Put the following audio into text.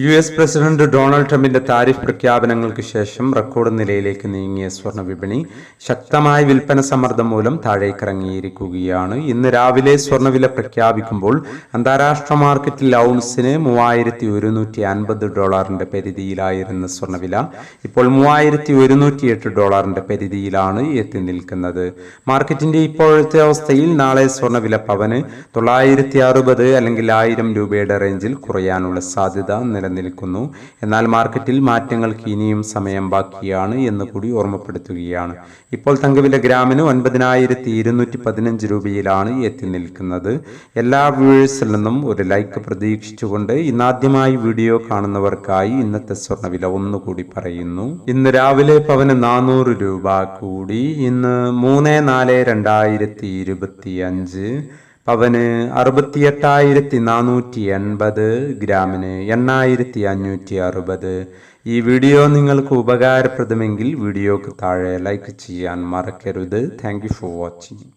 U S president Donald ട്രംപിന്റെ tariff പ്രഖ്യാപനങ്ങൾക്ക് ശേഷം റെക്കോർഡ് നിലയിലേക്ക് നീങ്ങിയ സ്വർണ വിപണി ശക്തമായ വിൽപ്പന സമ്മർദ്ദം മൂലം താഴേക്കിറങ്ങിയിരിക്കുകയാണ്. ഇന്ന് രാവിലെ സ്വർണവില പ്രഖ്യാപിക്കുമ്പോൾ അന്താരാഷ്ട്ര മാർക്കറ്റിൽ ഔൺസിന് മൂവായിരത്തി ഒരുന്നൂറ്റി അൻപത് ഡോളറിന്റെ പരിധിയിലായിരുന്ന സ്വർണവില ഇപ്പോൾ മൂവായിരത്തി ഒരുന്നൂറ്റി എട്ട് ഡോളറിന്റെ പരിധിയിലാണ് എത്തി നിൽക്കുന്നത്. മാർക്കറ്റിന്റെ ഇപ്പോഴത്തെ അവസ്ഥയിൽ നാളെ സ്വർണവില പവന് തൊള്ളായിരത്തി അറുപത് അല്ലെങ്കിൽ ആയിരം രൂപയുടെ റേഞ്ചിൽ കുറയാനുള്ള സാധ്യത നിലനിൽക്കുന്നു. എന്നാൽ മാർക്കറ്റിൽ മാറ്റങ്ങൾക്ക് ഇനിയും സമയം ബാക്കിയാണ് എന്ന് കൂടി ഓർമ്മപ്പെടുത്തുകയാണ്. ഇപ്പോൾ തങ്കവില ഗ്രാമിന് ഒൻപതിനായിരത്തി ഇരുന്നൂറ്റി പതിനഞ്ച് രൂപയിലാണ് എത്തി നിൽക്കുന്നത്. എല്ലാ വ്യൂവേഴ്സിൽ നിന്നും ഒരു ലൈക്ക് പ്രതീക്ഷിച്ചുകൊണ്ട് ഇന്നാദ്യമായി വീഡിയോ കാണുന്നവർക്കായി ഇന്നത്തെ സ്വർണവില ഒന്നുകൂടി പറയുന്നു. ഇന്ന് രാവിലെ പവന് നാനൂറ് രൂപ കൂടി. ഇന്ന് മൂന്ന് നാല് രണ്ടായിരത്തി ഇരുപത്തി അഞ്ച് പവന് അറുപത്തിയെട്ടായിരത്തി നാനൂറ്റി എൺപത് ഗ്രാമിന് എണ്ണായിരത്തി അഞ്ഞൂറ്റി അറുപത് ഈ വീഡിയോ നിങ്ങൾക്ക് ഉപകാരപ്രദമെങ്കിൽ വീഡിയോക്ക് താഴെ ലൈക്ക് ചെയ്യാൻ മറക്കരുത്. Thank for watching